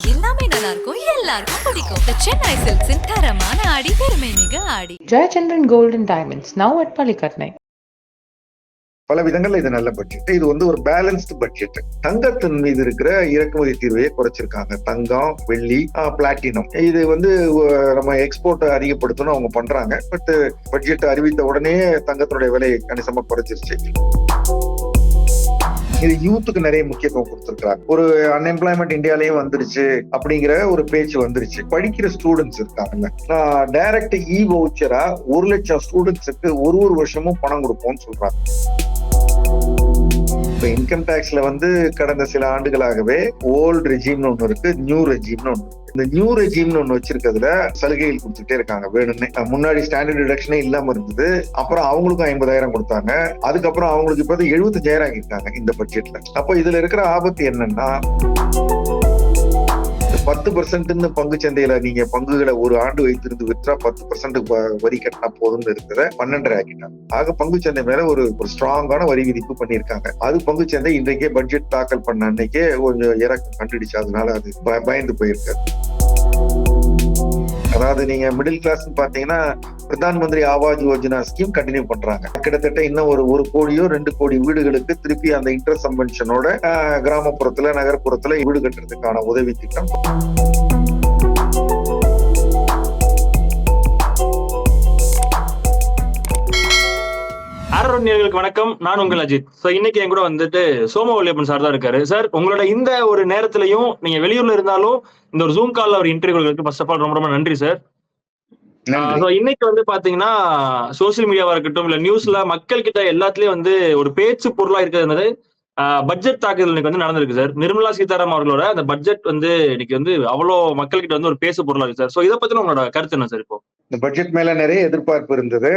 எல்லாமே நல்லா இருக்கும் எல்லாருக்கும் பிடிக்கும். The சென்னை சில்க்ஸின் தரமான ஆடி பெருமை மிக ஆடி. Jayachandran Gold and Diamonds, now at Palikatnai. பல விதங்கள்ல இது நல்ல பட்ஜெட் இது வந்து ஒரு பேலன்ஸ்டு பட்ஜெட் தங்கத்தின் மீது இருக்கிற இறக்குமதி தீர்வையை குறைச்சிருக்காங்க. தங்கம் வெள்ளி பிளாட்டினம் இது வந்து நம்ம எக்ஸ்போர்ட் அதிகப்படுத்தணும் அவங்க பண்றாங்க. பட் பட்ஜெட் அறிவித்த உடனே தங்கத்தினுடைய விலை கணிசமா குறைச்சிருச்சு இது யூத்துக்கு நிறைய முக்கியத்துவம் கொடுத்துருக்காங்க ஒரு அன்எம்ப்ளாய்மெண்ட் இந்தியாலயும் வந்துருச்சு அப்படிங்கிற ஒரு பேச்சு வந்துருச்சு. படிக்கிற ஸ்டூடெண்ட்ஸ் இருக்காங்கல்ல. டைரக்ட் இ வவுச்சரா ஒரு லட்சம் ஸ்டூடெண்ட்ஸுக்கு ஒரு ஒரு வருஷமும் பணம் கொடுப்போம்னு சொல்றாங்க. இப்ப இன்கம் டேக்ஸ்ல வந்து கடந்த சில ஆண்டுகளாகவே ஓல்டு ரெஜிம்னு ஒண்ணு இருக்கு நியூ ரெஜிம்னு ஒண்ணு இந்த நியூ ரெஜிம்னு ஒண்ணு வச்சிருக்கிறதுல சலுகைகள் கொடுத்துட்டே இருக்காங்க வேணும்னே. முன்னாடி ஸ்டாண்டர்ட் டிடக்ஷனே இல்லாம இருந்தது. அப்புறம் அவங்களுக்கும் ஐம்பதாயிரம் கொடுத்தாங்க. அதுக்கப்புறம் அவங்களுக்கு இப்ப வந்து எழுபத்தஞ்சாயிரம் ஆகிருக்காங்க இந்த பட்ஜெட்ல அப்போ இதுல இருக்கிற ஆபத்து என்னன்னா பத்து பர்சன்ட்னு பங்கு சந்தையில நீங்க பங்குகளை ஒரு ஆண்டு வைத்திருந்து விற்றா பத்து பர்சன்ட் வரி கட்டினா போதும்னு இருக்கிறத பன்னெண்டரை ஆக்கிட்டாங்க. ஆக பங்கு சந்தை மேல ஒரு ஒரு ஸ்ட்ராங்கான வரி விதிப்பு பண்ணியிருக்காங்க. அது பங்கு சந்தை இன்றைக்கே பட்ஜெட் தாக்கல் பண்ண அன்னைக்கே கொஞ்சம் இறக்கம் கண்டுடுச்சு அதனால அது ப- பயந்து போயிருக்காரு அதாவது நீங்க மிடில் கிளாஸ் பாத்தீங்கன்னா பிரதான் மந்திரி ஆவாஸ் யோஜனா ஸ்கீம் கண்டினியூ பண்றாங்க. கிட்டத்தட்ட இன்னும் ஒரு ஒரு கோடியோ ரெண்டு கோடி வீடுகளுக்கு திருப்பி அந்த இன்ட்ரெஸ்ட் சம்பன்ஷனோட கிராமப்புறத்துல நகர்ப்புறத்துல வீடு கட்டுறதுக்கான உதவி திட்டம் ஆரோன் நேர்களுக்கு வணக்கம். நான் உங்கள் அஜித். சோ இன்னைக்கு என் கூட வந்துட்டு சோம வல்லியப்பன் சார் தான் இருக்காரு. சார் உங்களோட இந்த ஒரு நேரத்திலையும் நீங்க வெளியூர்ல இருந்தாலும் இந்த ஒரு ஜூம் கால்ல ஒரு இன்டர்வியூ ஃபர்ஸ்ட் ஆஃப் ஆல் ரொம்ப ரொம்ப நன்றி சார் இன்னைக்கு வந்து பாத்தீங்கன்னா சோசியல் மீடியாவா இருக்கட்டும் இல்ல நியூஸ்ல மக்கள் கிட்ட எல்லாத்துலயும் வந்து ஒரு பேச்சு பொருளா இருக்கிறது பட்ஜெட் தாக்குதல் இன்னைக்கு வந்து நடந்திருக்கு சார் நிர்மலா சீதாராமன் அவர்களோட அந்த பட்ஜெட் வந்து இன்னைக்கு வந்து அவ்வளவு மக்கள் கிட்ட வந்து ஒரு பேசு பொருளா இருக்கு சார் சோ இதை பத்தின உங்களோட கருத்து என்ன சார் இப்போ? இந்த பட்ஜெட் மேல நிறைய எதிர்பார்ப்பு இருந்தது.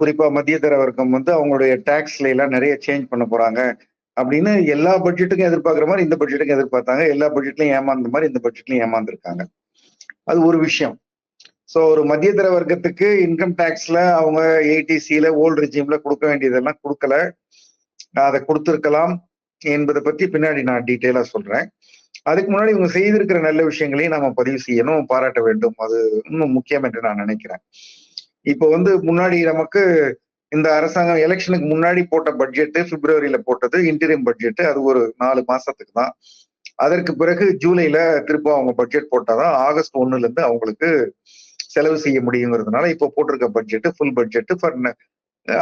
குறிப்பா மத்திய தர வர்க்கம் வந்து அவங்களுடைய டாக்ஸ்ல எல்லாம் நிறைய சேஞ்ச் பண்ண போறாங்க. அப்படின்னு எல்லா பட்ஜெட்டுக்கும் எதிர்பார்க்குற மாதிரி இந்த பட்ஜெட்டுக்கும் எதிர்பார்த்தாங்க. எல்லா பட்ஜெட்லையும் ஏமாந்த மாதிரி இந்த பட்ஜெட்லையும் ஏமாந்துருக்காங்க. அது ஒரு விஷயம். ஸோ ஒரு மத்திய தர வர்க்கத்துக்கு இன்கம் டேக்ஸ்ல அவங்க ஏடிசியில ஓல்டு ரெஜிம்ல கொடுக்க வேண்டியதெல்லாம் கொடுக்கல. அதை கொடுத்துருக்கலாம் என்பதை பத்தி பின்னாடி நான் டீட்டெயிலா சொல்றேன். அதுக்கு முன்னாடி இவங்க செய்திருக்கிற நல்ல விஷயங்களையும் நம்ம பதிவு செய்யணும் பாராட்ட வேண்டும். அது இன்னும் முக்கியம் என்று நான் நினைக்கிறேன். இப்போ வந்து முன்னாடி நமக்கு இந்த அரசாங்கம் எலெக்ஷனுக்கு முன்னாடி போட்ட பட்ஜெட்டு பிப்ரவரியில போட்டது இன்டீரியம் பட்ஜெட் அது ஒரு நாலு மாசத்துக்கு தான். அதற்கு பிறகு ஜூலைல திரும்ப அவங்க பட்ஜெட் போட்டாதான் ஆகஸ்ட் ஒன்னுல இருந்து அவங்களுக்கு செலவு செய்ய முடியுங்கிறதுனால இப்போ போட்டிருக்க பட்ஜெட்டு ஃபுல் பட்ஜெட்டு ஃபார்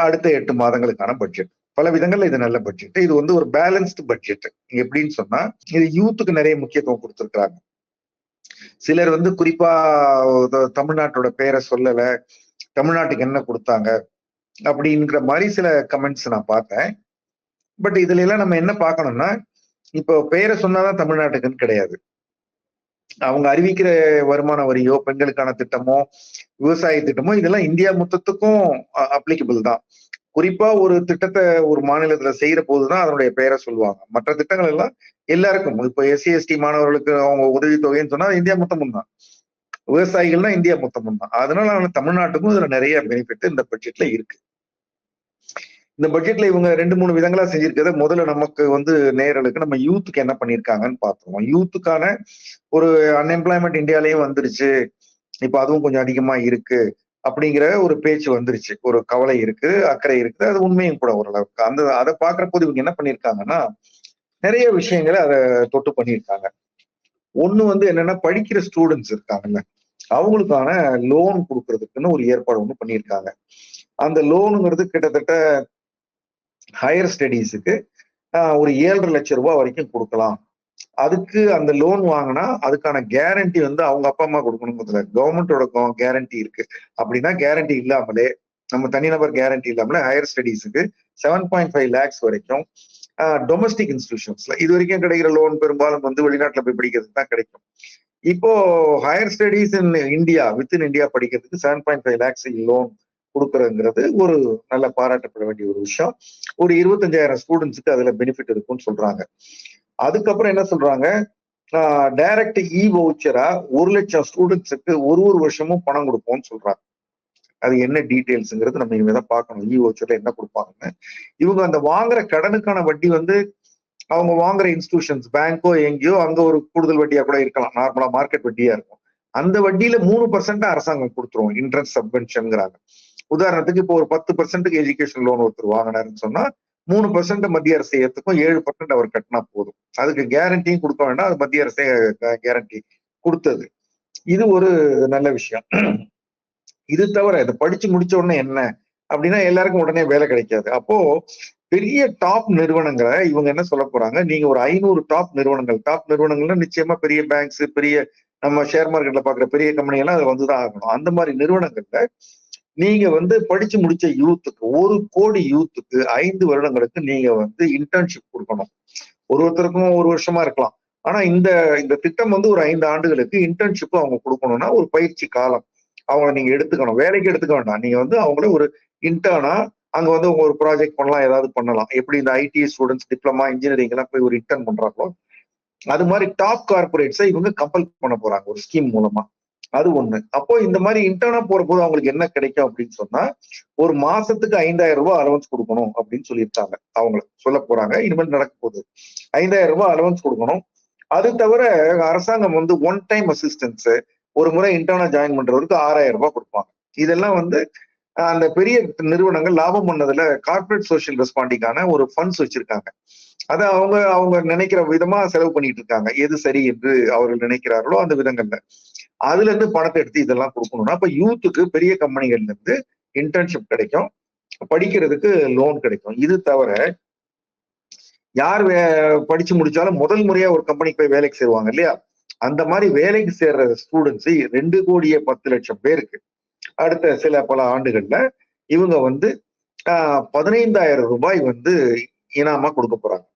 அடுத்த எட்டு மாதங்களுக்கான பட்ஜெட். பல விதங்கள்ல இது நல்ல பட்ஜெட் இது வந்து ஒரு பேலன்ஸ்டு பட்ஜெட் எப்படின்னு சொன்னா இது யூத்துக்கு நிறைய முக்கியத்துவம் கொடுத்திருக்கிறாங்க. சிலர் வந்து குறிப்பா தமிழ்நாட்டோட பேரை சொல்லல தமிழ்நாட்டுக்கு என்ன கொடுத்தாங்க அப்படிங்கிற மாதிரி சில கமெண்ட்ஸ் நான் பார்த்தேன். பட் இதுல எல்லாம் நம்ம என்ன பார்க்கணும்னா இப்போ பெயரை சொன்னாதான் தமிழ்நாட்டுக்குன்னு கிடையாது. அவங்க அறிவிக்கிற வருமான வரியோ பெண்களுக்கான திட்டமோ விவசாய திட்டமோ இதெல்லாம் இந்தியா மொத்தத்துக்கும் அப்ளிகபிள் தான். குறிப்பா ஒரு திட்டத்தை ஒரு மாநிலத்துல செய்யற போதுதான் அதனுடைய பெயரை சொல்லுவாங்க. மற்ற திட்டங்கள் எல்லாம் எல்லாருக்கும். இப்போ எஸ்சி எஸ்டி மாணவர்களுக்கு அவங்க உதவித்தொகைன்னு சொன்னா இந்தியா மொத்தமும் தான். விவசாயிகள்னா இந்தியா மொத்தமும் தான். அதனால அவங்க தமிழ்நாட்டுக்கும் இதுல நிறைய பெனிஃபிட் இந்த பட்ஜெட்ல இருக்கு. இந்த பட்ஜெட்ல இவங்க ரெண்டு மூணு விதங்களா செஞ்சிருக்கிறத முதல்ல நமக்கு வந்து நேரலுக்கு நம்ம யூத்துக்கு என்ன பண்ணிருக்காங்கன்னு பார்த்துருவோம் யூத்துக்கான ஒரு அன்எம்ப்ளாய்மெண்ட் இந்தியாலயும் வந்துருச்சு. இப்ப அதுவும் கொஞ்சம் அதிகமா இருக்கு. அப்படிங்கிற ஒரு பேச்சு வந்துருச்சு. ஒரு கவலை இருக்கு அக்கறை இருக்குது. அது உண்மையும் கூட ஓரளவுக்கு. அந்த அதை பார்க்குற போது இவங்க என்ன பண்ணியிருக்காங்கன்னா நிறைய விஷயங்களை அதை தொட்டு பண்ணியிருக்காங்க. ஒண்ணு வந்து என்னன்னா படிக்கிற ஸ்டூடெண்ட்ஸ் இருக்காங்கல்ல அவங்களுக்கான லோன் கொடுக்கறதுக்குன்னு ஒரு ஏற்பாடு ஒன்று பண்ணியிருக்காங்க. அந்த லோனுங்கிறது கிட்டத்தட்ட ஹையர் ஸ்டடீஸுக்கு ஒரு ஏழரை லட்சம் ரூபாய் வரைக்கும் கொடுக்கலாம். அதுக்கு அந்த லோன் வாங்கினா அதுக்கான கேரண்டி வந்து அவங்க அப்பா அம்மா கொடுக்கணுங்கிறதுல. கவர்மெண்டோட கேரண்டி இருக்கு. அப்படின்னா கேரண்டி இல்லாமலே நம்ம தனிநபர் கேரண்டி இல்லாமலே ஹையர் ஸ்டடீஸுக்கு செவன் பாயிண்ட் ஃபைவ் லேக்ஸ் வரைக்கும் டொமஸ்டிக் இன்ஸ்டிடியூஷன்ஸ்ல இது வரைக்கும் கிடைக்கிற லோன் பெரும்பாலும் வந்து வெளிநாட்டில் போய் படிக்கிறதுக்கு தான் கிடைக்கும். இப்போ higher studies in India with in India படிக்கிறதுக்கு seven point five lakhs loan கொடுக்கறதுங்கிறது ஒரு நல்ல பாராட்டப்பட வேண்டிய ஒரு விஷயம். ஒரு இருபத்தஞ்சாயிரம் ஸ்டூடெண்ட்ஸுக்கு அதுல பெனிஃபிட் இருக்கும்னு சொல்றாங்க. அதுக்கப்புறம் என்ன சொல்றாங்க? டைரக்ட் இ வவுச்சரா ஒரு லட்சம் ஸ்டூடெண்ட்ஸுக்கு ஒரு ஒரு வருஷமும் பணம் கொடுப்போம்னு சொல்றாங்க. அது என்ன டீட்டெயில்ஸுங்கிறது நம்ம இனிமேதான் பார்க்கணும். இ வவுச்சர்ல என்ன கொடுப்பாங்கன்னு. இவங்க அந்த வாங்குற கடனுக்கான வட்டி வந்து அவங்க வாங்குற இன்ஸ்டிடியூஷன்ஸ் பேங்கோ எங்கேயோ அங்க ஒரு கூடுதல் வட்டியா கூட இருக்கலாம். நார்மலா மார்க்கெட் வட்டியா இருக்கும். அந்த வட்டியில மூணு பர்சன்ட் அரசாங்கம் கொடுத்துருவோம் இன்ட்ரெஸ்ட் சப்வென்ஷன்ங்கிறாங்க உதாரணத்துக்கு இப்போ ஒரு பத்து பர்சன்ட்டுக்கு எஜுகேஷன் லோன் ஒருத்தர் வாங்கினாருன்னு சொன்னா மூணு பர்சன்ட் மத்திய அரசு ஏத்துக்கும் ஏழு பர்சன்ட் அவர் கட்டினா போதும். அதுக்கு கேரண்டியும் கொடுக்க வேண்டாம். அது மத்திய அரசே கேரண்டி கொடுத்தது. இது ஒரு நல்ல விஷயம். இது தவிர இதை படிச்சு முடிச்ச உடனே என்ன? அப்படின்னா எல்லாருக்கும் உடனே வேலை கிடைக்காது. அப்போ பெரிய டாப் நிறுவனங்களை இவங்க என்ன சொல்ல போறாங்க? நீங்க ஒரு ஐநூறு டாப் நிறுவனங்கள். டாப் நிறுவனங்கள்னா நிச்சயமா பெரிய பேங்க்ஸ் பெரிய நம்ம ஷேர் மார்க்கெட்ல பாக்குற பெரிய கம்பெனி எல்லாம் அது வந்துதான் ஆகணும். அந்த மாதிரி நிறுவனங்கள்ல நீங்க வந்து படிச்சு முடிச்ச யூத்துக்கு ஒரு கோடி யூத்துக்கு ஐந்து வருடங்களுக்கு நீங்க வந்து இன்டர்ன்ஷிப் கொடுக்கணும். ஒரு ஒருத்தருக்கும் ஒரு வருஷமா இருக்கலாம். ஆனா இந்த இந்த திட்டம் வந்து ஒரு ஐந்து ஆண்டுகளுக்கு இன்டர்ன்ஷிப் அவங்க கொடுக்கணும்னா ஒரு பயிற்சி காலம் அவங்கள நீங்க எடுத்துக்கணும். வேலைக்கு எடுத்துக்க வேண்டாம். நீங்க வந்து அவங்கள ஒரு இன்டர்னா அங்க வந்து உங்க ஒரு ப்ராஜெக்ட் பண்ணலாம் ஏதாவது பண்ணலாம். எப்படி இந்த ஐடி ஸ்டூடெண்ட்ஸ் டிப்ளமா இன்ஜினியரிங் எல்லாம் போய் ஒரு இன்டர்ன் பண்றாங்களோ அது மாதிரி டாப் கார்பரேட்ஸை இவங்க கம்பல் பண்ண போறாங்க ஒரு ஸ்கீம் மூலமா. அது ஒண்ணு. அப்போ இந்த மாதிரி இன்டர்னா போற போது அவங்களுக்கு என்ன கிடைக்கும் அப்படின்னு சொன்னா ஒரு மாசத்துக்கு ஐந்தாயிரம் ரூபாய் அலவன்ஸ் கொடுக்கணும் அப்படின்னு சொல்லியிருக்காங்க. அவங்க சொல்ல போறாங்க. இனிமேல் நடக்க போகுது. ஐந்தாயிரம் ரூபாய் அலவன்ஸ் கொடுக்கணும். அது தவிர அரசாங்கம் வந்து ஒன் டைம் அசிஸ்டன்ஸ் ஒரு முறை இன்டர்னா ஜாயின் பண்றவருக்கு ஆறாயிரம் ரூபாய் கொடுப்பாங்க. இதெல்லாம் வந்து அந்த பெரிய நிறுவனங்கள் லாபம் பண்ணதுல கார்பரேட் சோசியல் ரெஸ்பாண்டிக்கான ஒரு ஃபண்ட்ஸ் வச்சிருக்காங்க. அதை அவங்க அவங்க நினைக்கிற விதமா செலவு பண்ணிட்டு இருக்காங்க. எது சரி என்று அவர்கள் நினைக்கிறார்களோ அந்த விதங்கள்ல. அதுல இருந்து பணத்தை எடுத்து இதெல்லாம் கொடுக்கணும்னா அப்ப யூத்துக்கு பெரிய கம்பெனிகள்ல இருந்து இன்டர்ன்ஷிப் கிடைக்கும். படிக்கிறதுக்கு லோன் கிடைக்கும். இது தவிர யார் படிச்சு முடிச்சாலும் முதல் முறையா ஒரு கம்பெனிக்கு போய் வேலைக்கு சேருவாங்க இல்லையா? அந்த மாதிரி வேலைக்கு சேர்ற ஸ்டூடெண்ட்ஸ் ரெண்டு கோடியே பத்து லட்சம் பேருக்கு அடுத்த சில பல ஆண்டுகள்ல இவங்க வந்து பதினைந்தாயிரம் ரூபாய் வந்து இனாமா கொடுக்க போறாங்க.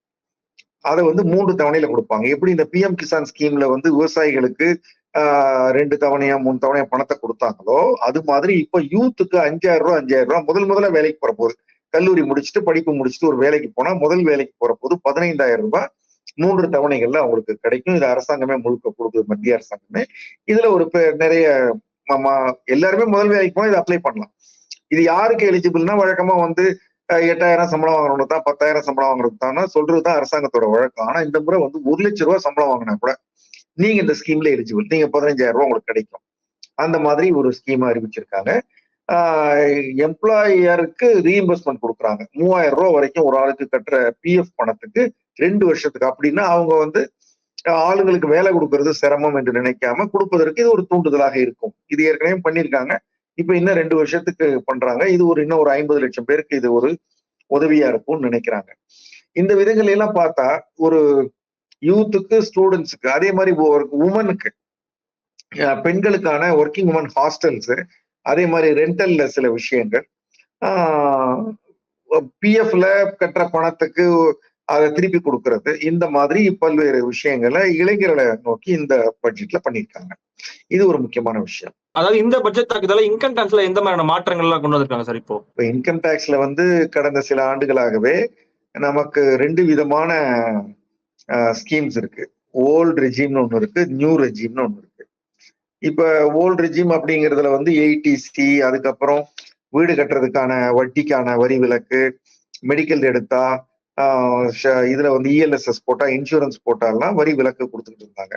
அதை வந்து மூன்று தவணையில கொடுப்பாங்க. எப்படி இந்த பிஎம் கிசான் ஸ்கீம்ல வந்து விவசாயிகளுக்கு ரெண்டு தவணையா மூணு தவணையா பணத்தை கொடுத்தாங்களோ அது மாதிரி இப்ப யூத்துக்கு அஞ்சாயிரம் ரூபா அஞ்சாயிரம் ரூபா முதல் முதல்ல வேலைக்கு போற போது கல்லூரி முடிச்சுட்டு படிப்பு முடிச்சுட்டு ஒரு வேலைக்கு போனா முதல் வேலைக்கு போற போது பதினைந்தாயிரம் ரூபாய் மூன்று தவணைகள்ல அவங்களுக்கு கிடைக்கும். இது அரசாங்கமே முழுக்க கொடுக்குது மத்திய அரசாங்கமே. இதுல ஒரு நிறைய எல்லாருமே முதல் வேலைக்கு போனா இதை அப்ளை பண்ணலாம். இது யாருக்கு எலிஜிபிள்னா வழக்கமா வந்து எட்டாயிரம் சம்பளம் வாங்குறவங்க தான் பத்தாயிரம் சம்பளம் வாங்குறது தான் சொல்றதுதான் அரசாங்கத்தோட வழக்கம். ஆனா இந்த முறை வந்து ஒரு லட்சம் ரூபாய் சம்பளம் வாங்கினா கூட நீங்க இந்த ஸ்கீம்ல எலிஜிபிள் நீங்க பதினஞ்சாயிரம் ரூபா உங்களுக்கு கிடைக்கும். அந்த மாதிரி ஒரு ஸ்கீம் அறிவிச்சிருக்காங்க. எம்ப்ளாயருக்கு ரீஇம்பர்ஸ்மெண்ட் கொடுக்குறாங்க. மூவாயிரம் ரூபா வரைக்கும் ஒரு ஆளுக்கு கட்டுற பிஎஃப் பணத்துக்கு ரெண்டு வருஷத்துக்கு. அப்படின்னா அவங்க வந்து ஆளுங்களுக்கு வேலை கொடுக்கறது சிரமம் என்று நினைக்காம கொடுப்பதற்கு இது ஒரு தூண்டுதலாக இருக்கும். இது ஏற்கனவே பண்ணியிருக்காங்க. இப்ப இன்னும் ரெண்டு வருஷத்துக்கு பண்றாங்க. இது ஒரு இன்னும் ஒரு ஐம்பது லட்சம் பேருக்கு இது ஒரு உதவியா இருக்கும்னு நினைக்கிறாங்க. இந்த விதங்கள் எல்லாம் பார்த்தா ஒரு யூத்துக்கு ஸ்டூடெண்ட்ஸுக்கு அதே மாதிரி உமனுக்கு பெண்களுக்கான ஒர்க்கிங் உமன் ஹாஸ்டல்ஸ் அதே மாதிரி ரெண்டல்ல சில விஷயங்கள். பிஎஃப்ல கட்டுற பணத்துக்கு அதை திருப்பி கொடுக்கறது. இந்த மாதிரி பல்வேறு விஷயங்களை இளைஞர்களை நோக்கி இந்த பட்ஜெட்ல பண்ணியிருக்காங்க. இது ஒரு முக்கியமான விஷயம். அதாவது இந்த பட்ஜெட் தாக்குதல இன்கம் டாக்ஸ்ல எந்த மாதிரியான மாற்றங்கள் எல்லாம் கொண்டு வந்திருக்காங்க சார் இப்போ? இப்போ இன்கம் டாக்ஸ்ல வந்து கடந்த சில ஆண்டுகளாகவே நமக்கு ரெண்டு விதமான ஸ்கீம்ஸ் இருக்கு. ஓல்டு ரெஜிம்னு ஒன்று இருக்கு நியூ ரெஜிம்னு ஒன்று இருக்கு. இப்போ ஓல்டு ரெஜிம் அப்படிங்கிறதுல வந்து ஏடிசி அதுக்கப்புறம் வீடு கட்டுறதுக்கான வட்டிக்கான வரி விலக்கு மெடிக்கல் எடுத்தா இதுல வந்து இஎல்எஸ்எஸ் போட்டா இன்சூரன்ஸ் போட்டாலாம் வரி விலக்கு கொடுத்துக்கிட்டு இருந்தாங்க.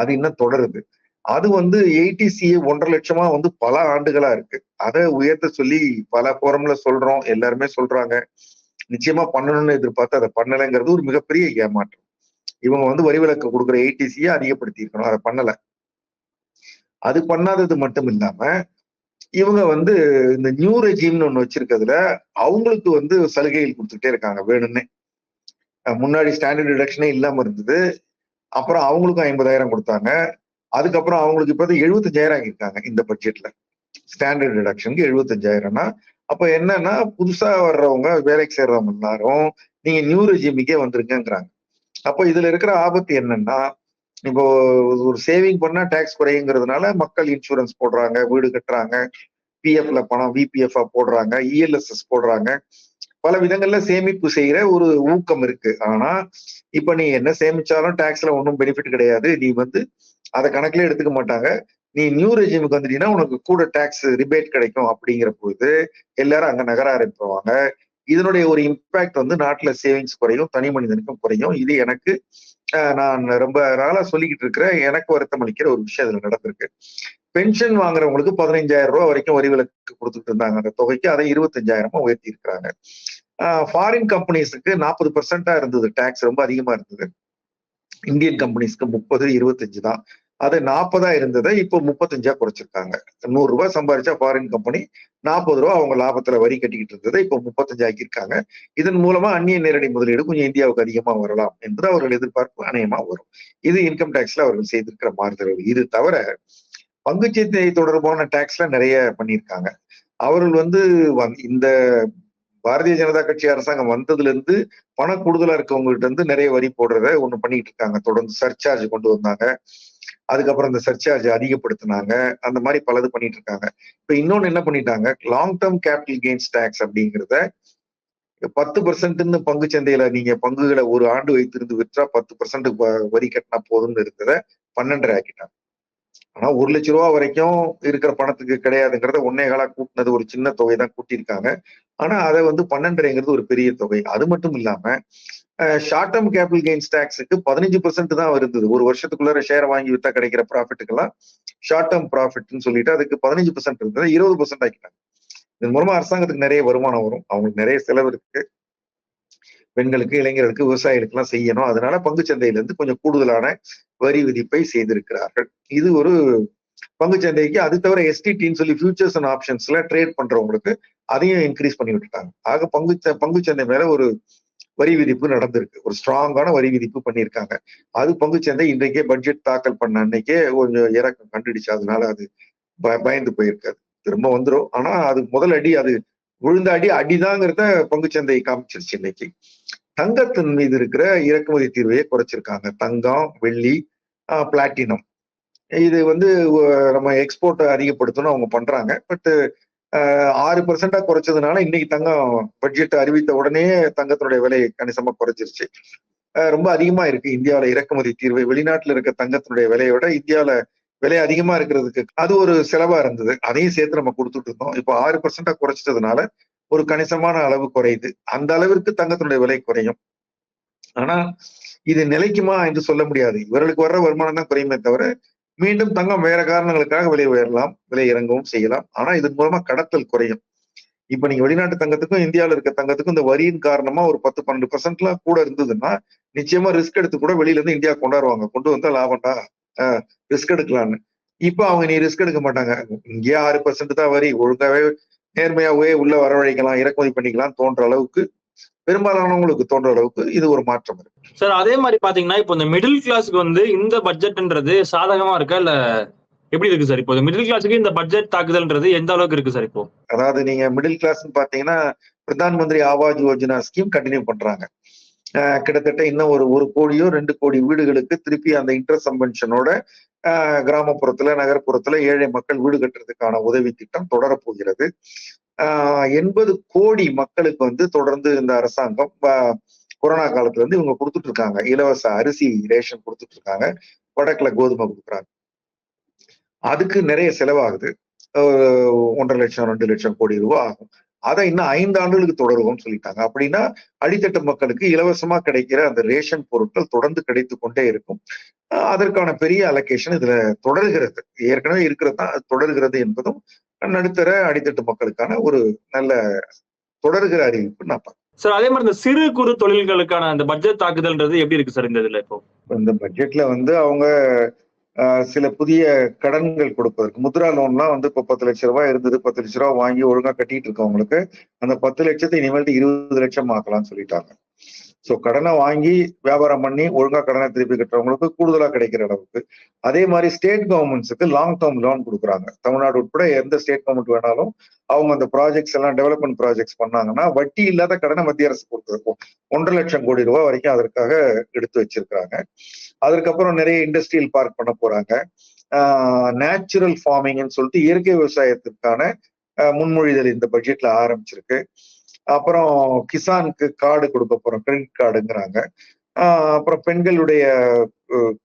அது இன்னும் தொடருது. அது வந்து எயிட்டிசிஏ ஒன்றரை லட்சமா வந்து பல ஆண்டுகளா இருக்கு. அதை உயர்த்த சொல்லி பல போரம்ல சொல்றோம். எல்லாருமே சொல்றாங்க. நிச்சயமா பண்ணணும்னு எதிர்பார்த்து அதை பண்ணலைங்கிறது ஒரு மிகப்பெரிய ஏமாற்றம் இவங்க வந்து வரி விலக்கு கொடுக்குற ஏடிசியை அதிகப்படுத்தி இருக்கணும். அதை பண்ணல. அது பண்ணாதது மட்டும் இல்லாம இவங்க வந்து இந்த நியூ ரெஜிம்னு ஒன்று வச்சிருக்கிறதுல அவங்களுக்கு வந்து சலுகைகள் கொடுத்துக்கிட்டே இருக்காங்க வேணும்னே. முன்னாடி ஸ்டாண்டர்ட் டிடக்ஷனே இல்லாம இருந்தது. அப்புறம் அவங்களுக்கும் ஐம்பதாயிரம் கொடுத்தாங்க. அதுக்கப்புறம் அவங்களுக்கு இப்போ எழுபத்தஞ்சாயிரம் ஆகியிருக்காங்க இந்த பட்ஜெட்ல ஸ்டாண்டர்ட் டிடக்ஷனுக்கு எழுபத்தஞ்சாயிரம்னா அப்போ என்னன்னா புதுசா வர்றவங்க வேலைக்கு சேர்றவங்க எல்லாரும் நீங்க நியூ ரெஜிமிக்கே வந்துருங்கிறாங்க அப்போ இதுல இருக்கிற ஆபத்து என்னன்னா இப்போ ஒரு சேவிங் பண்ணா டேக்ஸ் குறையுங்கிறதுனால மக்கள் இன்சூரன்ஸ் போடுறாங்க வீடு கட்டுறாங்க பிஎஃப்ல பணம் விபிஎஃப் போடுறாங்க இஎல்எஸ்எஸ் போடுறாங்க. பல விதங்கள்ல சேமிப்பு செய்யற ஒரு ஊக்கம் இருக்கு. ஆனா இப்ப நீ என்ன சேமிச்சாலும் டாக்ஸ்ல ஒன்றும் பெனிஃபிட் கிடையாது. நீ வந்து அதை கணக்குல எடுத்துக்க மாட்டாங்க. நீ நியூ ரெஜிமுக்கு வந்துட்டீங்கன்னா உனக்கு கூட டாக்ஸ் ரிபேட் கிடைக்கும் அப்படிங்கிற பொழுது எல்லாரும் அங்க நகர ஆரம்பிப்பாங்க இதனுடைய ஒரு இம்பாக்ட் வந்து நாட்டுல சேவிங்ஸ் குறையும் தனி மனிதனுக்கும் குறையும். இது எனக்கு ஆஹ், நான் ரொம்ப நாளா சொல்லிக்கிட்டு இருக்கிற எனக்கு வருத்தம் அளிக்கிற ஒரு விஷயம் இதுல நடந்திருக்கு. பென்ஷன் வாங்குறவங்களுக்கு பதினைஞ்சாயிரம் ரூபாய் வரைக்கும் வரி விலக்கு கொடுத்துட்டு இருந்தாங்க. அந்த தொகைக்கு அதை இருபத்தஞ்சாயிரமா உயர்த்தி இருக்கிறாங்க. ஃபாரின் கம்பெனிஸுக்கு நாற்பது பெர்சென்டா இருந்தது. டேக்ஸ் ரொம்ப அதிகமா இருந்தது. இந்தியன் கம்பெனிஸ்க்கு முப்பது இருபத்தஞ்சு தான். அது நாற்பதா இருந்ததை இப்போ முப்பத்தஞ்சா குறைச்சிருக்காங்க. நூறு ரூபாய் சம்பாரிச்சா ஃபாரின் கம்பெனி நாற்பது ரூபா அவங்க லாபத்துல வரி கட்டிக்கிட்டு இருந்ததை இப்போ முப்பத்தஞ்சு ஆக்கியிருக்காங்க. இதன் மூலமா அந்நிய நேரடி முதலீடு கொஞ்சம் இந்தியாவுக்கு அதிகமா வரலாம் என்பது அவர்கள் எதிர்பார்ப்பு அநேகமா வரும். இது இன்கம் டேக்ஸ்ல அவர்கள் செய்திருக்கிற மாறுதல்கள். இது தவிர பங்குச்சந்தை தொடர்பான டாக்ஸ்ல நிறைய பண்ணியிருக்காங்க. அவர்கள் வந்து வந்- இந்த பாரதிய ஜனதா கட்சி அரசாங்கம் வந்ததுல இருந்து பணம் கூடுதலா இருக்கவங்ககிட்ட இருந்து நிறைய வரி போடுறத ஒண்ணு பண்ணிட்டு இருக்காங்க. தொடர்ந்து சர்சார்ஜ் கொண்டு வந்தாங்க. அதுக்கப்புறம் இந்த சர்சார்ஜ் அதிகப்படுத்தினாங்க. அந்த மாதிரி பலது பண்ணிட்டு இருக்காங்க இப்ப இன்னொன்னு என்ன பண்ணிட்டாங்க? Long term capital gains tax அப்படிங்கிறத பத்து பர்சன்ட்னு பங்கு சந்தையில நீங்க பங்குகளை ஒரு ஆண்டு வைத்திருந்து விற்றா பத்து பர்சன்ட் வரி கட்டினா போதும்னு இருந்ததை பன்னெண்டரை ஆக்கிட்டாங்க. ஆனா ஒரு லட்ச ரூபா வரைக்கும் இருக்கிற பணத்துக்கு கிடையாதுங்கிறத ஒன்னே காலா கூட்டினது ஒரு சின்ன தொகை தான் கூட்டியிருக்காங்க. ஆனா அதை வந்து பன்னெண்டரைங்கிறது ஒரு பெரிய தொகை. அது மட்டும் இல்லாம ஷார்ட் டேர்ம் கேபிட்டல் கெயின்ஸ் டாக்ஸுக்கு பதினஞ்சு பர்சன்ட் தான் இருந்தது ஒரு வருஷத்துக்குள்ளார ஷேர் வாங்கி வித்தா கிடைக்கிற ப்ராஃபிட்டுக்கெல்லாம் ஷார்ட் டேர்ம் ப்ராஃபிட்னு சொல்லிட்டு அதுக்கு பதினஞ்சு பர்சன்ட் இருந்தது. இருபது பர்சன்ட் ஆக்கிட்டாங்க. இதன் மூலமா அரசாங்கத்துக்கு நிறைய வருமானம் வரும். அவங்களுக்கு நிறைய செலவு இருக்கு. பெண்களுக்கு இளைஞர்களுக்கு விவசாயிகளுக்கு எல்லாம் செய்யணும். அதனால பங்கு சந்தையில இருந்து கொஞ்சம் கூடுதலான வரி விதிப்பை செய்திருக்கிறார்கள். இது ஒரு பங்கு சந்தைக்கு அது தவிர எஸ்டிடின்னு சொல்லி ஃபியூச்சர்ஸ் அண்ட் ஆப்ஷன்ஸ்ல ட்ரேட் பண்றவங்களுக்கு அதையும் இன்க்ரீஸ் பண்ணி விட்டுட்டாங்க. ஆக பங்கு ச- பங்கு சந்தை மேல ஒரு வரி விதிப்பு நடந்திருக்கு. ஒரு ஸ்ட்ராங்கான வரி விதிப்பு பண்ணியிருக்காங்க. அது பங்கு சந்தை இன்றைக்கே பட்ஜெட் தாக்கல் பண்ண அன்னைக்கே கொஞ்சம் இறக்கம் கண்டுடுச்சு. அதனால அது ப- பயந்து போயிருக்காது. திரும்ப வந்துரும். ஆனா அது முதல் அடி அது விழுந்த அடி அடிதாங்கிறத பங்குச்சந்தை காமிச்சிருச்சு இன்னைக்கு. தங்கத்தின் மீது இருக்கிற இறக்குமதி தீர்வையை குறைச்சிருக்காங்க. தங்கம் வெள்ளி பிளாட்டினம். இது வந்து நம்ம எக்ஸ்போர்ட்டை அதிகப்படுத்தணும் அவங்க பண்றாங்க. பட் ஆறு பர்சன்டா குறைச்சதுனால இன்னைக்கு தங்கம் பட்ஜெட் அறிவித்த உடனே தங்கத்தினுடைய விலை கணிசமா குறைச்சிருச்சு ரொம்ப அதிகமா இருக்கு இந்தியாவில இறக்குமதி தீர்வு. வெளிநாட்டுல இருக்க தங்கத்தினுடைய விலையோட இந்தியாவில விலை அதிகமா இருக்கிறதுக்கு அது ஒரு செலவா இருந்தது. அதையும் சேர்த்து நம்ம கொடுத்துட்டு இருந்தோம். இப்போ ஆறு பர்சன்டா குறைச்சிட்டதுனால ஒரு கணிசமான அளவு குறையுது. அந்த அளவிற்கு தங்கத்தினுடைய விலை குறையும். ஆனா இது நிலைக்குமா என்று சொல்ல முடியாது. இவர்களுக்கு வர்ற வருமானம் தான் குறையுமே தவிர மீண்டும் தங்கம் வேற காரணங்களுக்காக விலை உயரலாம் விலை இறங்கவும் செய்யலாம். ஆனா இதன் மூலமா கடத்தல் குறையும். இப்ப நீங்க வெளிநாட்டு தங்கத்துக்கும் இந்தியாவில் இருக்க தங்கத்துக்கும் இந்த வரியின் காரணமா ஒரு பத்து பன்னெண்டு பர்சன்ட்லாம் கூட இருந்ததுன்னா நிச்சயமா ரிஸ்க் எடுத்து கூட வெளியில இருந்து இந்தியா கொண்டாடுவாங்க. கொண்டு வந்தா லாபம்டா ரிஸ்க் எடுக்கலாம்னு இப்ப அவங்க நீ ரிஸ்க் எடுக்க மாட்டாங்க. இங்கேயே ஆறு பர்சன்ட் தான் வரி. ஒழுங்காவே நேர்மையாகவே உள்ள வரவழைக்கலாம் இறக்குமதி பண்ணிக்கலாம் தோன்ற அளவுக்கு பெரும்பாலானவங்களுக்கு தோன்ற அளவுக்கு இது ஒரு மாற்றம் இருக்கு. சார் அதே மாதிரி பாத்தீங்கன்னா இப்போ இந்த மிடில் கிளாஸ்க்கு வந்து இந்த பட்ஜெட்ன்றது சாதகமா இருக்கா? இல்ல எப்படி இருக்கு சார் இப்போ மிடில் கிளாஸுக்கு இந்த பட்ஜெட் தாக்குதல்ன்றது எந்த அளவுக்கு இருக்கு சார் இப்போ? அதாவது நீங்க மிடில் கிளாஸ்னு பாத்தீங்கன்னா பிரதான் மந்திரி ஆவாஸ் யோஜனா ஸ்கீம் கண்டினியூ பண்றாங்க. கிட்டத்தட்ட இன்னும் ஒரு ஒரு கோடியோ ரெண்டு கோடி வீடுகளுக்கு திருப்பி அந்த இன்ட்ரெஸ்ட் சம்பென்ஷனோட கிராமப்புறத்துல நகர்ப்புறத்துல ஏழை மக்கள் வீடு கட்டுறதுக்கான உதவி திட்டம் தொடரப்போகிறது. ஆஹ் எண்பது கோடி மக்களுக்கு வந்து தொடர்ந்து இந்த அரசாங்கம் கொரோனா காலத்துல இருந்து இவங்க கொடுத்துட்டு இருக்காங்க இலவச அரிசி ரேஷன் கொடுத்துட்டு இருக்காங்க வடக்குல கோதுமை கொடுக்குறாங்க. அதுக்கு நிறைய செலவாகுது. ஒன்றரை லட்சம் ரெண்டு லட்சம் கோடி ரூபாய் ஆகும். அதை இன்னும் ஐந்து ஆண்டுகளுக்கு தொடருவோம்னு சொல்லிட்டாங்க. அப்படின்னா அடித்தட்டு மக்களுக்கு இலவசமா கிடைக்கிற அந்த ரேஷன் பொருட்கள் தொடர்ந்து கிடைத்து கொண்டே இருக்கும். அதற்கான பெரிய அலோகேஷன் இதுல தொடர்கிறது. ஏற்கனவே இருக்கிறது தான் அது தொடர்கிறது என்பதும் நடுத்தர அடித்தட்டு மக்களுக்கான ஒரு நல்ல தொடர்கிற அறிவிப்பு நான் பார்க்கிறேன். சார் அதே மாதிரி இந்த சிறு குறு தொழில்களுக்கான அந்த பட்ஜெட் தாக்குதல்ன்றது எப்படி இருக்கு சார் இந்த இதுல இப்போ? இந்த பட்ஜெட்ல வந்து அவங்க சில புதிய கடன்கள் கொடுப்பதற்கு. முத்ரா லோன்லாம் வந்து இப்போ பத்து லட்ச ரூபாய் இருந்தது. பத்து லட்ச ரூபாய் வாங்கி ஒழுங்கா கட்டிட்டு இருக்கவங்களுக்கு அந்த பத்து லட்சத்தை இனிமேல் இருபது லட்சம் ஆக்கலாம்னு சொல்லிட்டாங்க. ஸோ கடனை வாங்கி வியாபாரம் பண்ணி ஒழுங்கா கடனை திருப்பி கட்டுறவங்களுக்கு கூடுதலாக கிடைக்கிற அளவுக்கு. அதே மாதிரி ஸ்டேட் கவர்மெண்ட்ஸுக்கு லாங் டேர்ம் லோன் கொடுக்குறாங்க. தமிழ்நாடு உட்பட எந்த ஸ்டேட் கவர்மெண்ட் வேணாலும் அவங்க அந்த ப்ராஜெக்ட்ஸ் எல்லாம் டெவலப்மெண்ட் ப்ராஜெக்ட்ஸ் பண்ணாங்கன்னா வட்டி இல்லாத கடனை மத்திய அரசு கொடுத்துருக்கும். ஒன்றரை லட்சம் கோடி ரூபாய் வரைக்கும் அதற்காக எடுத்து வச்சிருக்கிறாங்க. அதுக்கப்புறம் நிறைய இண்டஸ்ட்ரியல் பார்க் பண்ண போறாங்க. நேச்சுரல் ஃபார்மிங்னு சொல்லிட்டு இயற்கை விவசாயத்திற்கான முன்மொழிதல் இந்த பட்ஜெட்ல ஆரம்பிச்சிருக்கு. அப்புறம் கிசானுக்கு கார்டு கொடுக்க போறோம் கிரெடிட் கார்டுங்கிறாங்க. அப்புறம் பெண்களுடைய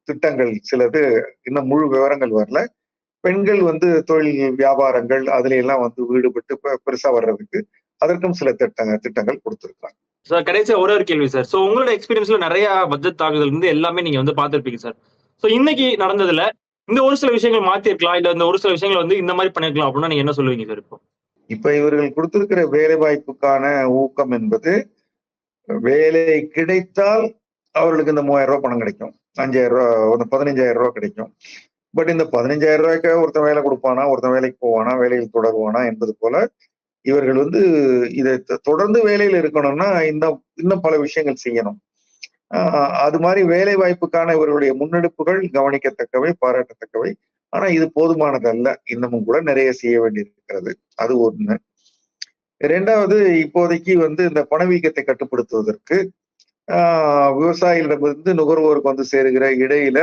திட்டங்கள் சிலது இன்னும் முழு விவரங்கள் வரல. பெண்கள் வந்து தொழில் வியாபாரங்கள் அதுல எல்லாம் வந்து ஈடுபட்டு பெருசா வர்றதுக்கு அதற்கும் சில திட்டங்கள் திட்டங்கள் கொடுத்துருக்காங்க. சார் கடைசியா ஒரே ஒரு கேள்வி சார். ஸோ உங்களோட எக்ஸ்பீரியன்ஸ்ல நிறைய பட்ஜெட் தாக்குதல் இருந்து எல்லாமே நீங்க வந்து பார்த்துருப்பீங்க சார். ஸோ இன்னைக்கு நடந்ததுல இந்த ஒரு சில விஷயங்கள் மாத்திருக்கலாம் இல்ல இந்த ஒரு சில விஷயங்கள் வந்து இந்த மாதிரி பண்ணிருக்கலாம் அப்படின்னா நீங்க என்ன சொல்லுவீங்க சார் இப்போ? இப்ப இவர்கள் கொடுத்திருக்கிற வேலை வாய்ப்புக்கான ஊக்கம் என்பது வேலை கிடைத்தால் அவர்களுக்கு இந்த மூவாயிரம் ரூபாய் பணம் கிடைக்கும். அஞ்சாயிரம் ரூபாய் ஒரு பதினஞ்சாயிரம் ரூபாய் கிடைக்கும். பட் இந்த பதினஞ்சாயிரம் ரூபாய்க்கு ஒருத்தன் வேலை கொடுப்பானா ஒருத்தன் வேலைக்கு போவானா வேலையில் தொடருவானா என்பது போல இவர்கள் வந்து இதை தொடர்ந்து வேலையில் இருக்கணும்னா இன்னும் இன்னும் பல விஷயங்கள் செய்யணும். ஆஹ் அது மாதிரி வேலை வாய்ப்புக்கான இவர்களுடைய முன்னெடுப்புகள் கவனிக்கத்தக்கவை பாராட்டத்தக்கவை. ஆனா இது போதுமானது அல்ல இன்னமும் கூட நிறைய செய்ய வேண்டியிருக்கிறது. அது ஒண்ணு. ரெண்டாவது இப்போதைக்கு வந்து இந்த பணவீக்கத்தை கட்டுப்படுத்துவதற்கு ஆஹ் விவசாயிகளிடமிருந்து நுகர்வோருக்கு வந்து சேருகிற இடையில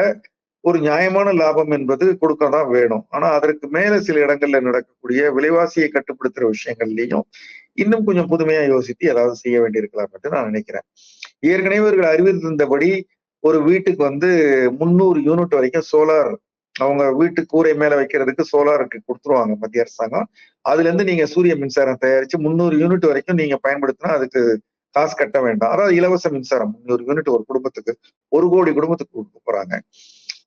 ஒரு நியாயமான லாபம் என்பது கொடுக்க தான் வேணும். ஆனா அதற்கு மேல சில இடங்கள்ல நடக்கக்கூடிய விலைவாசியை கட்டுப்படுத்துற விஷயங்கள்லயும் இன்னும் கொஞ்சம் புதுமையா யோசித்து ஏதாவது செய்ய வேண்டியிருக்கலாம் என்று நான் நினைக்கிறேன். ஏற்கனவே இவர்கள் அறிவித்திருந்தபடி ஒரு வீட்டுக்கு வந்து முந்நூறு யூனிட் வரைக்கும் சோலார் அவங்க வீட்டு கூரை மேல வைக்கிறதுக்கு சோலாருக்கு கொடுத்துருவாங்க மத்திய அரசாங்கம். அதுல இருந்து நீங்க சூரிய மின்சாரம் தயாரிச்சு முந்நூறு யூனிட் வரைக்கும் நீங்க பயன்படுத்தினா அதுக்கு காசு கட்ட வேண்டாம். அதாவது இலவச மின்சாரம் முந்நூறு யூனிட் ஒரு குடும்பத்துக்கு ஒரு கோடி குடும்பத்துக்கு கொடுக்க போறாங்க.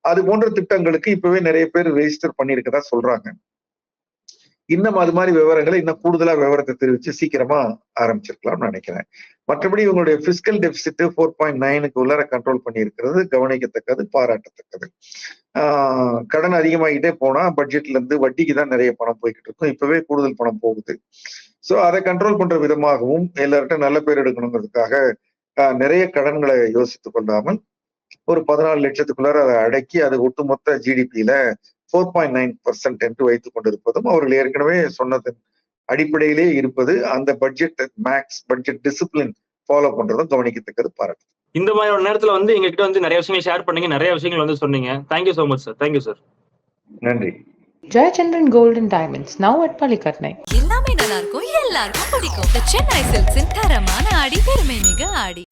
அது போன்ற திட்டங்களுக்கு இப்பவே நிறைய பேர் ரெஜிஸ்டர் பண்ணியிருக்கதா சொல்றாங்க. இன்னும் அது மாதிரி விவரங்களை இன்னும் கூடுதலா விவரத்தை தெரிவிச்சு சீக்கிரமா ஆரம்பிச்சிருக்கலாம்னு நினைக்கிறேன். மற்றபடி இவங்களுடைய பிசிக்கல் டெபிசிட் ஃபோர் பாயிண்ட் நைனுக்கு உள்ளார கண்ட்ரோல் பண்ணி இருக்கிறது கவனிக்கத்தக்கது பாராட்டத்தக்கது. கடன் அதிகமாகிட்டே போனா பட்ஜெட்ல இருந்து வட்டிக்கு தான் நிறைய பணம் போய்கிட்டு இருக்கும். இப்பவே கூடுதல் பணம் போகுது. ஸோ அதை கண்ட்ரோல் பண்ற விதமாகவும் எல்லார்ட்டும் நல்ல பேர் எடுக்கணுங்கிறதுக்காக நிறைய கடன்களை யோசித்துக் கொள்ளாமல் ஒரு பதினாலு லட்சத்துக்குள்ளார அதை அடக்கி அது ஒட்டுமொத்த ஜிடிபியில ஃபோர் பாயிண்ட் நைன் பர்சன்ட் என்று வைத்துக் கொண்டிருப்பதும் அவர்கள் ஏற்கனவே சொன்னதன் அடிப்படையிலே இருப்பது. அந்த budget max budget discipline follow பண்றதும் கவனிக்கத்தக்கது பாராட்டு. இந்த மாதிரி ஒரு நேரத்துல வந்து எங்ககிட்ட வந்து நிறைய விஷயங்கள் ஷேர் பண்ணீங்க. நிறைய விஷயங்கள் வந்து சொன்னீங்க. Thank you so much sir thank you sir நன்றி. Gold and Diamonds, now at Palikatnai. எல்லாமே நல்லா இருக்கும் எல்லாருக்கும் பிடிக்கும். The சென்னை சில்க்ஸின் தரமான ஆடி பெருமை மிக ஆடி.